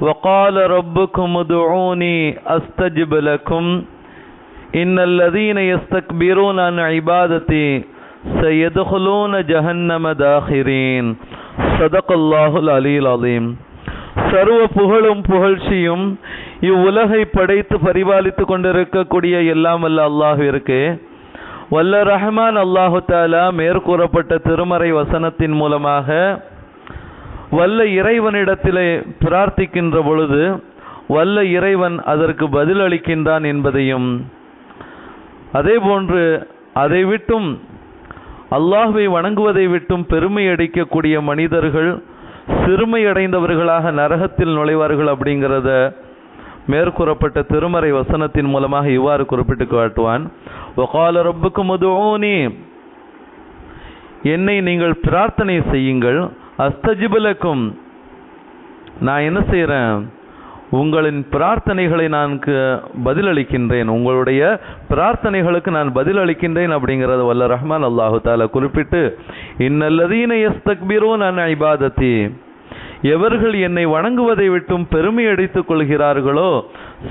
وقال ربكم ادعوني أستجب لكم إن الذين يستكبرون عن عبادتي سيدخلون جهنم داخرين صدق الله العلي العظيم சர்வ புகழும் புகழ்ச்சியும் இவ்வுலகை படைத்து பரிபாலித்து கொண்டிருக்கக்கூடிய எல்லாம் வல்ல அல்லாஹிற்கு வல்ல ரஹ்மான் அல்லாஹு தாலா மேற்கூறப்பட்ட திருமறை வசனத்தின் மூலமாக வல்ல இறைவனிடத்திலே பிரார்த்திக்கின்ற பொழுது வல்ல இறைவன் அதற்கு பதிலளிக்கின்றான் என்பதையும் அதே போன்று அதை விட்டும் அல்லாஹுவை வணங்குவதை விட்டும் பெருமை அடிக்கக்கூடிய மனிதர்கள் சிறுமையடைந்தவர்களாக நரகத்தில் நுழைவார்கள் அப்படிங்கிறத மேற்கூறப்பட்ட திருமறை வசனத்தின் மூலமாக இவ்வாறு குறிப்பிட்டு காட்டுவான். ஒகால ரப்புக்கும் உதுஊனி என்னை நீங்கள் பிரார்த்தனை செய்யுங்கள் அஸ்தஜிபலக்கும் நான் என்ன செய்கிறேன் உங்களின் பிரார்த்தனைகளை நான் க- பதிலளிக்கின்றேன். உங்களுடைய பிரார்த்தனைகளுக்கு நான் பதிலளிக்கின்றேன் அப்படிங்கிறத வல்ல ரஹ்மான் அல்லாஹு தாலா குறிப்பிட்டு இன்னல்லதீன யஸ்தக்பிரூன் நான் ஐபாதத்தி எவர்கள் என்னை வணங்குவதை விட்டும் பெருமை அடித்துக் கொள்கிறார்களோ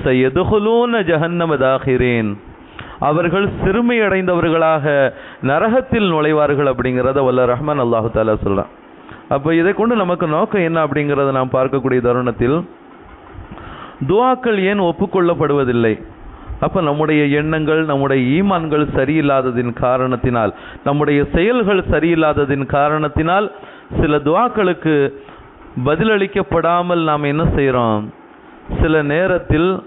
செய்யதுகுலோன ஜஹன்னமதாகிறேன் அவர்கள் சிறுமை அடைந்தவர்களாக நரகத்தில் நுழைவார்கள் அப்படிங்கிறத வல்ல ரஹ்மான் அல்லாஹு தாலா சொல்கிறான் அப்போ இதை கொண்டு நமக்கு நோக்கம் என்ன அப்படிங்கிறத நாம் பார்க்கக்கூடிய தருணத்தில் துவாக்கள் ஏன் ஒப்புக்கொள்ளப்படுவதில்லை? அப்ப நம்முடைய எண்ணங்கள் நம்முடைய ஈமான்கள் சரியில்லாததின் காரணத்தினால் நம்முடைய செயல்கள் சரியில்லாததின் காரணத்தினால் சில துவாக்களுக்கு பதிலளிக்கப்படாமல் நாம் என்ன செய்கிறோம் சில நேரத்தில்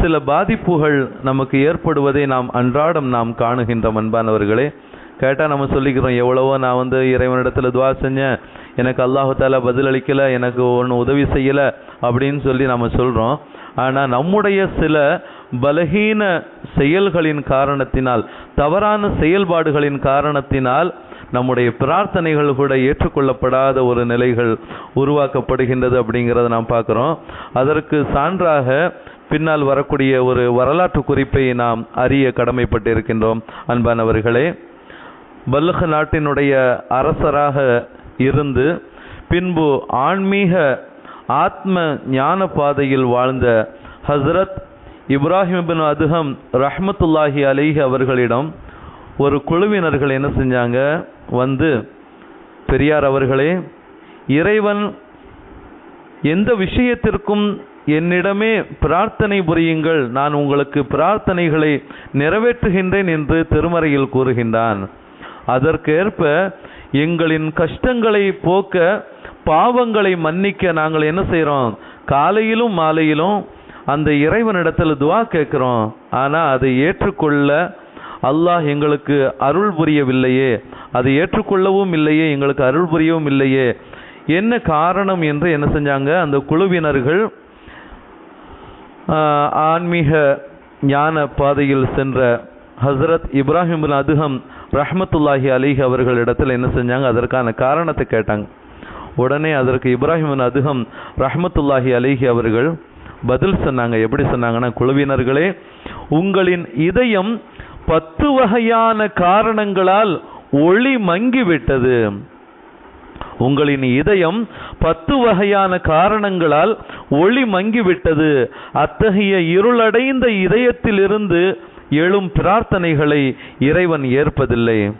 சில பாதிப்புகள் நமக்கு ஏற்படுவதை நாம் அன்றாடம் நாம் காணுகின்ற அன்பானவர்களே. கேட்டால் நம்ம சொல்லிக்கிறோம் எவ்வளவோ நான் வந்து இறைவனிடத்தில் துவா செஞ்சேன். எனக்கு அல்லாஹால பதில் பதிலளிக்கலை எனக்கு ஒன்று உதவி செய்யலை அப்படின்னு சொல்லி நம்ம சொல்கிறோம் ஆனால் நம்முடைய சில பலகீன செயல்களின் காரணத்தினால் தவறான செயல்பாடுகளின் காரணத்தினால் நம்முடைய பிரார்த்தனைகள் கூட ஏற்றுக்கொள்ளப்படாத ஒரு நிலைகள் உருவாக்கப்படுகின்றது அப்படிங்கிறத நாம் பார்க்குறோம். அதற்கு சான்றாக பின்னால் வரக்கூடிய ஒரு வரலாற்று குறிப்பை நாம் அறிய கடமைப்பட்டிருக்கின்றோம். அன்பானவர்களே பல்லுக நாட்டினுடைய அரசராக இருந்து பின்பு ஆன்மீக ஆத்ம ஞான பாதையில் வாழ்ந்த ஹஸ்ரத் இப்ராஹிம் பின் அதுகம் ரஹ்மத்துல்லாஹி அலிஹி அவர்களிடம் ஒரு குழுவினர்கள் என்ன செஞ்சாங்க? வந்து பெரியார் அவர்களே இறைவன் எந்த விஷயத்திற்கும் என்னிடமே பிரார்த்தனை புரியுங்கள். நான் உங்களுக்கு பிரார்த்தனைகளை நிறைவேற்றுகின்றேன் என்று திருமறையில் கூறுகின்றான். அதற்கேற்ப எங்களின் கஷ்டங்களை போக்க பாவங்களை மன்னிக்க நாங்கள் என்ன செய்கிறோம் காலையிலும் மாலையிலும் அந்த இறைவனிடத்தில் துவா கேட்குறோம் ஆனால் அதை ஏற்றுக்கொள்ள அல்லாஹ் எங்களுக்கு அருள் புரியவில்லையே. அதை ஏற்றுக்கொள்ளவும் இல்லையே எங்களுக்கு அருள் புரியவும் இல்லையே. என்ன காரணம் என்று என்ன செஞ்சாங்க? அந்த குழுவினர்கள் ஆன்மீக ஞான பாதையில் சென்ற ஹஸ்ரத் இப்ராஹிம் பின் அதுகம் ரஹ்மத்துல்லாஹி அலிஹ் அவர்களிடத்தில் என்ன செஞ்சாங்க? அதற்கான காரணத்தை கேட்டாங்க. உடனே அதற்கு இப்ராஹிம் பின் அதுகம் ரஹ்மத்துல்லாஹி அலிஹி அவர்கள் பதில் சொன்னாங்க. எப்படி சொன்னாங்கன்னா குழுவினர்களே உங்களின் இதயம் பத்து வகையான காரணங்களால் ஒளி மங்கிவிட்டது. உங்களின் இதயம் பத்து வகையான காரணங்களால் ஒளி மங்கிவிட்டது. அத்தகைய இருளடைந்த இதயத்திலிருந்து எழும் பிரார்த்தனைகளை இறைவன் ஏற்பதில்லை.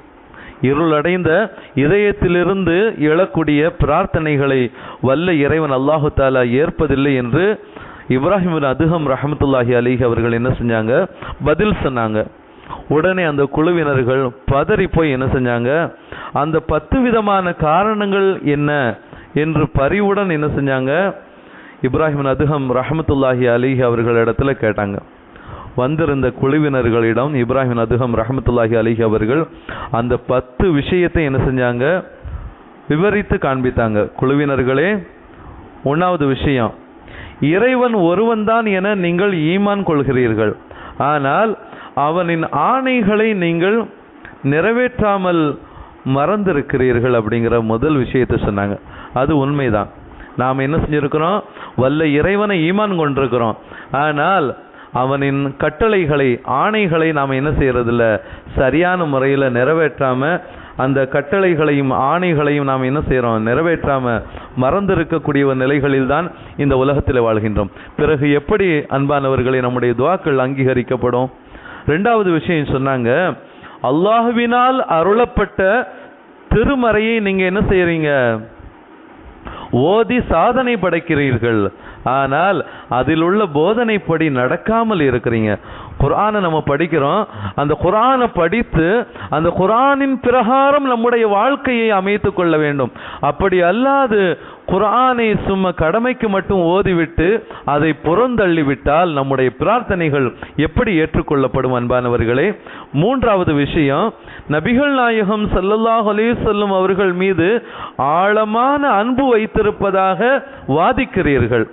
இருளடைந்த இதயத்திலிருந்து எழக்கூடிய பிரார்த்தனைகளை வல்ல இறைவன் அல்லாஹு தாலா ஏற்பதில்லை என்று இப்ராஹிம் அதுகம் ரஹமத்துல்லாஹி அலிஹ் அவர்கள் என்ன செஞ்சாங்க? பதில் சொன்னாங்க. உடனே அந்த குழுவினர்கள் பதறி போய் என்ன செஞ்சாங்க? அந்த பத்து விதமான காரணங்கள் என்ன என்று பரிவுடன் என்ன செஞ்சாங்க? இப்ராஹிம் அதுகம் ரஹமத்துல்லாஹி அலிஹி அவர்களிடத்துல கேட்டாங்க. வந்திருந்த குழுவினர்களிடம் இப்ராஹிம் அதுகம் ரஹமத்துல்லாஹி அலிஹி அவர்கள் அந்த பத்து விஷயத்தை என்ன செஞ்சாங்க? விவரித்து காண்பித்தாங்க. குழுவினர்களே ஒன்றாவது விஷயம். இறைவன் ஒருவன்தான் என நீங்கள் ஈமான் கொள்கிறீர்கள். ஆனால் அவனின் ஆணைகளை நீங்கள் நிறைவேற்றாமல் மறந்திருக்கிறீர்கள் அப்படிங்கிற முதல் விஷயத்தை சொன்னாங்க. அது உண்மைதான். நாம் என்ன செஞ்சுருக்கிறோம்? வல்ல இறைவனை ஈமான் கொண்டிருக்கிறோம். ஆனால் அவனின் கட்டளைகளை ஆணைகளை நாம் என்ன செய்கிறதில்ல சரியான முறையில் நிறைவேற்றாமல் அந்த கட்டளைகளையும் ஆணைகளையும் நாம் என்ன செய்கிறோம் நிறைவேற்றாமல் மறந்திருக்கக்கூடிய ஒரு நிலைகளில் தான் இந்த உலகத்தில் வாழ்கின்றோம். பிறகு எப்படி அன்பானவர்களை நம்முடைய துவாக்கள் அங்கீகரிக்கப்படும்? ரெண்டாவது விஷயம் சொன்னாங்க அல்லாஹுவினால் அருளப்பட்ட திருமறையை நீங்கள் என்ன செய்கிறீங்க ஓதி சாதனை படைக்கிறீர்கள். ஆனால் அதில் உள்ள போதனைப்படி நடக்காமல் இருக்கிறீங்க. குரானை நம்ம படிக்கிறோம். அந்த குரானை படித்து அந்த குரானின் பிரகாரம் நம்முடைய வாழ்க்கையை அமைத்து கொள்ள வேண்டும். அப்படி அல்லாது குரானை சும்மா கடமைக்கு மட்டும் ஓதிவிட்டு அதை புறந்தள்ளிவிட்டால் நம்முடைய பிரார்த்தனைகள் எப்படி ஏற்றுக்கொள்ளப்படும் அன்பானவர்களே? மூன்றாவது விஷயம் நபிகள் நாயகம் சல்லல்லாஹ் அலைஹி அவர்கள் மீது ஆழமான அன்பு வைத்திருப்பதாக வாதிக்கிறீர்கள்.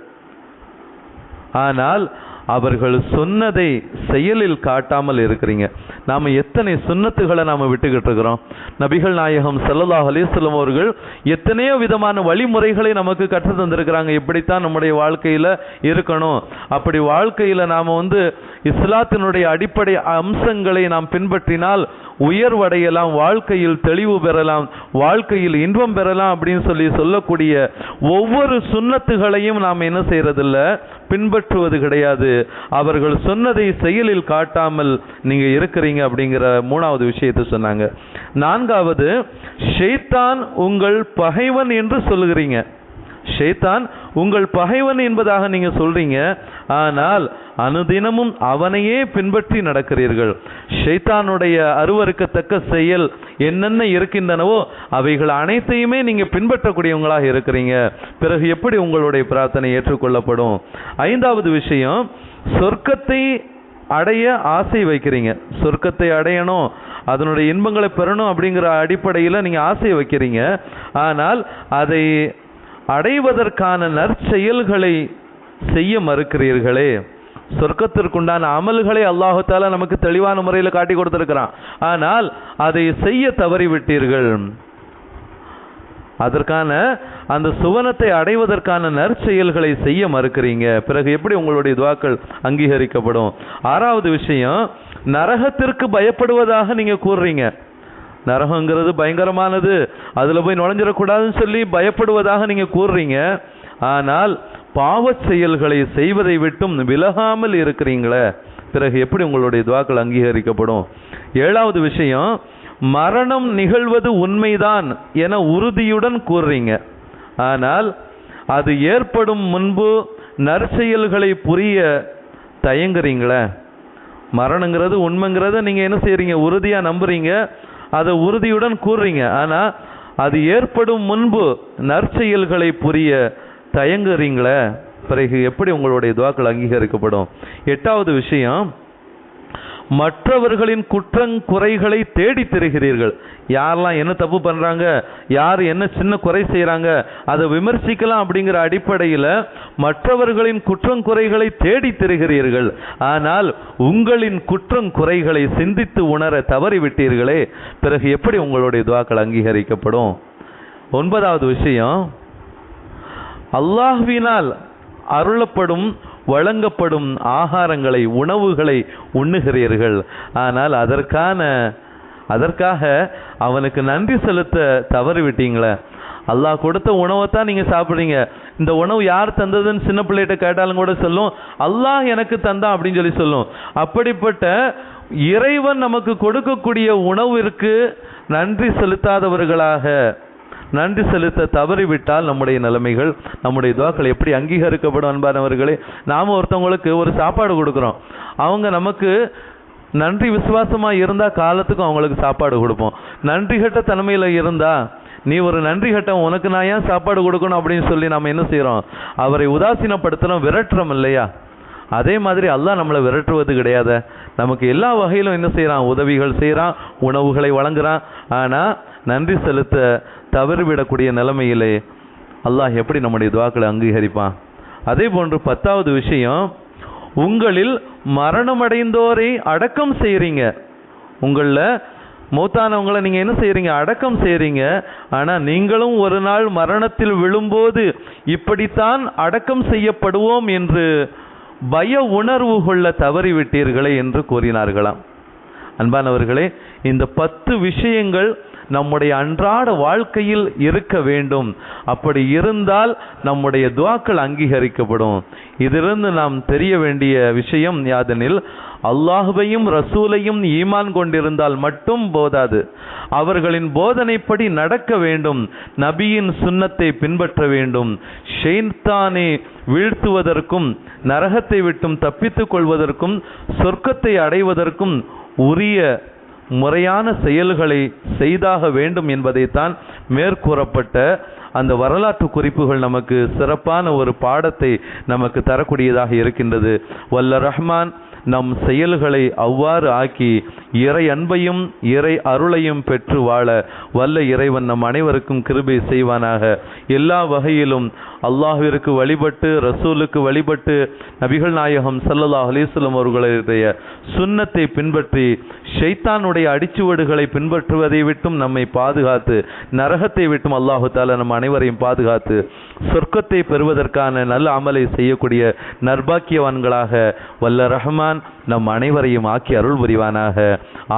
ஆனால் அவர்கள் சொன்னதை செயலில் காட்டாமல் இருக்கிறீங்க. நாம் எத்தனை சுன்னத்துகளை நாம் விட்டுக்கிட்டு இருக்கிறோம்? நபிகள் நாயகம் ஸல்லல்லாஹு அலிஸ்லம் அவர்கள் எத்தனையோ விதமான வழிமுறைகளை நமக்கு கற்று தந்திருக்கிறாங்க. இப்படித்தான் நம்முடைய வாழ்க்கையில் இருக்கணும். அப்படி வாழ்க்கையில் நாம் வந்து இஸ்லாத்தினுடைய அடிப்படை அம்சங்களை நாம் பின்பற்றினால் உயர்வடையலாம் வாழ்க்கையில் தெளிவு பெறலாம் வாழ்க்கையில் இன்பம் பெறலாம் அப்படின்னு சொல்லி சொல்லக்கூடிய ஒவ்வொரு சுண்ணத்துகளையும் நாம் என்ன செய்யறதில்ல? பின்பற்றுவது கிடையாது. அவர்கள் சொன்னதை செயலில் காட்டாமல் நீங்க இருக்கிறீங்க அப்படிங்கிற மூணாவது விஷயத்தை சொன்னாங்க. நான்காவது ஷெய்தான் உங்கள் பகைவன் என்று சொல்லுகிறீங்க. ஷைத்தான் உங்கள் பகைவன் என்பதாக நீங்க சொல்றீங்க. ஆனால் அனுதினமும் அவனையே பின்பற்றி நடக்கிறீர்கள். ஷைத்தானுடைய அருவருக்கத்தக்க செயல் என்னென்ன இருக்கின்றனவோ அவைகள் அனைத்தையுமே நீங்க பின்பற்றக்கூடியவங்களாக இருக்கிறீங்க. பிறகு எப்படி உங்களுடைய பிரார்த்தனை ஏற்றுக்கொள்ளப்படும்? ஐந்தாவது விஷயம் சொர்க்கத்தை அடைய ஆசை வைக்கிறீங்க. சொர்க்கத்தை அடையணும் அதனுடைய இன்பங்களை பெறணும் அப்படிங்கிற அடிப்படையில் நீங்கள் ஆசை வைக்கிறீங்க. ஆனால் அதை அடைவதற்கான நற்செயல்களை செய்ய மறுக்கிறீர்களே. சொர்க்கத்திற்குண்டான அமல்களை அல்லாஹு நமக்கு தெளிவான முறையில் காட்டி கொடுத்திருக்கிறான். ஆனால் அதை செய்ய தவறிவிட்டீர்கள். அதற்கான அந்த சுவனத்தை அடைவதற்கான நற்செயல்களை செய்ய மறுக்கிறீங்க. பிறகு எப்படி உங்களுடைய துவாக்கள் அங்கீகரிக்கப்படும்? ஆறாவது விஷயம் நரகத்திற்கு பயப்படுவதாக நீங்கள் கூறுறீங்க. நரகங்கிறது பயங்கரமானது. அதில் போய் நுழைஞ்சிடக்கூடாதுன்னு சொல்லி பயப்படுவதாக நீங்கள் கூறுறீங்க. ஆனால் பாவச் செயல்களை செய்வதை விட்டும் விலகாமல் இருக்கிறீங்களே. பிறகு எப்படி உங்களுடைய துவாக்கள் அங்கீகரிக்கப்படும்? ஏழாவது விஷயம் மரணம் நிகழ்வது உண்மைதான் என உறுதியுடன் கூறுறீங்க. ஆனால் அது ஏற்படும் முன்பு நற்செயல்களை புரிய தயங்குறீங்களே. மரணங்கிறது உண்மைங்கிறத நீங்கள் என்ன செய்கிறீங்க உறுதியாக நம்புறீங்க. அதை உறுதியுடன் கூறுறீங்க. ஆனால் அது ஏற்படும் முன்பு நற்செயல்களை புரிய தயங்குறீங்களே? பிறகு எப்படி உங்களுடைய துவாக்கள் அங்கீகரிக்கப்படும்? எட்டாவது விஷயம் மற்றவர்களின் குற்றங்குறைகளை தேடி திரிகிறீர்கள். யாரெல்லாம் என்ன தப்பு பண்ணுறாங்க யார் என்ன சின்ன குறை செய்கிறாங்க அதை விமர்சிக்கலாம் அப்படிங்கிற அடிப்படையில் மற்றவர்களின் குற்றங்குறைகளை தேடி திரிகிறீர்கள். ஆனால் உங்களின் குற்றங்குறைகளை சிந்தித்து உணர தவறிவிட்டீர்களே. பிறகு எப்படி உங்களுடைய துவாக்கள் அங்கீகரிக்கப்படும்? ஒன்பதாவது விஷயம் அல்லாஹ்வினால் அருளப்படும் வழங்கப்படும் ஆகாரங்களை உணவுகளை உண்ணுகிறீர்கள். ஆனால் அதற்கான அதற்காக அவனுக்கு நன்றி செலுத்த தவறிவிட்டீங்களே. அல்லாஹ் கொடுத்த உணவை தான் நீங்கள் சாப்பிடுறீங்க. இந்த உணவு யார் தந்ததுன்னு சின்ன பிள்ளைகிட்ட கேட்டாலும் கூட சொல்லும் அல்லாஹ் எனக்கு தந்தான் அப்படின்னு சொல்லி சொல்லும். அப்படிப்பட்ட இறைவன் நமக்கு கொடுக்கக்கூடிய உணவிற்கு நன்றி செலுத்தாதவர்களாக நன்றி செலுத்த தவறிவிட்டால் நம்முடைய நிலைமைகள் நம்முடைய துவாக்கள் எப்படி அங்கீகரிக்கப்படும் அன்பானவர்களே நாம் ஒருத்தவங்களுக்கு ஒரு சாப்பாடு கொடுக்குறோம். அவங்க நமக்கு நன்றி விசுவாசமாக இருந்தால் காலத்துக்கும் அவங்களுக்கு சாப்பாடு கொடுப்போம். நன்றி கட்ட தன்மையில இருந்தால் நீ ஒரு நன்றி கட்டம் உனக்கு நான் ஏன் சாப்பாடு கொடுக்கணும் அப்படின்னு சொல்லி நம்ம என்ன செய்கிறோம் அவரை உதாசீனப்படுத்துகிறோம் விரட்டுறோம் இல்லையா? அதே மாதிரி அல்லாஹ் நம்மளை விரட்டுவது கிடையாது. நமக்கு எல்லா வகையிலும் என்ன செய்கிறான் உதவிகள் செய்கிறான் உணவுகளை வழங்குறான். ஆனால் நன்றி செலுத்த தவறிவிடக்கூடிய நிலைமையிலே அல்லாஹ் எப்படி நம்முடைய துவாக்களை அங்கீகரிப்பான்? அதே போன்று பத்தாவது விஷயம் உங்களில் மரணமடைந்தோரை அடக்கம் செய்கிறீங்க உங்களில் மூத்தானவங்களை நீங்கள் என்ன செய்கிறீங்க அடக்கம் செய்கிறீங்க ஆனால் நீங்களும் ஒரு நாள் மரணத்தில் விழும்போது இப்படித்தான் அடக்கம் செய்யப்படுவோம் என்று பய உணர்வு கொள்ள தவறிவிட்டீர்களே என்று கூறினார்களாம். அன்பானவர்களே இந்த பத்து விஷயங்கள் நம்முடைய அன்றாட வாழ்க்கையில் இருக்க வேண்டும். அப்படி இருந்தால் நம்முடைய துவாக்கள் அங்கீகரிக்கப்படும். இதிலிருந்து நாம் தெரிய வேண்டிய விஷயம் யாதெனில் அல்லாஹுவையும் ரசூலையும் ஈமான் கொண்டிருந்தால் மட்டும் போதாது. அவர்களின் போதனைப்படி நடக்க வேண்டும். நபியின் சுண்ணத்தை பின்பற்ற வேண்டும். ஷெய்தானை வீழ்த்துவதற்கும் நரகத்தை விட்டும் தப்பித்துக் கொள்வதற்கும் சொர்க்கத்தை அடைவதற்கும் உரிய முறையான செயல்களை செய்தாக வேண்டும் என்பதைத்தான் மேற்கூறப்பட்ட அந்த வரலாற்று குறிப்புகள் நமக்கு சிறப்பான ஒரு பாடத்தை நமக்கு தரக்கூடியதாக இருக்கின்றது. வல்ல ரஹ்மான் நம் செயல்களை அவ்வாறு ஆக்கி இறை அன்பையும் இறை அருளையும் பெற்று வாழ வல்ல இறைவன் நம் அனைவருக்கும் கிருபை செய்வானாக. எல்லா வகையிலும் அல்லாஹிற்கு வழிபட்டு ரசூலுக்கு வழிபட்டு நபிகள் நாயகம் சல்லல்லா அலிஸ்லம் அவர்களுடைய சுண்ணத்தை பின்பற்றி ஷைத்தானுடைய அடிச்சுவடுகளை பின்பற்றுவதை விட்டும் நம்மை பாதுகாத்து நரகத்தை விட்டும் அல்லாஹு தாலா நம் அனைவரையும் பாதுகாத்து சொர்க்கத்தை பெறுவதற்கான நல்ல அமலை செய்யக்கூடிய நர்பாக்கியவான்களாக வல்ல ரஹ்மான் நம் அனைவரையும் ஆக்கி அருள் புரிவானாக.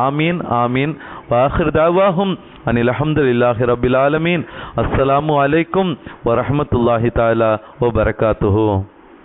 ஆமீன் ஆமீன். واخر دعواهم أن الحمد لله رب العالمين. السلام عليكم ورحمة الله تعالى وبركاته.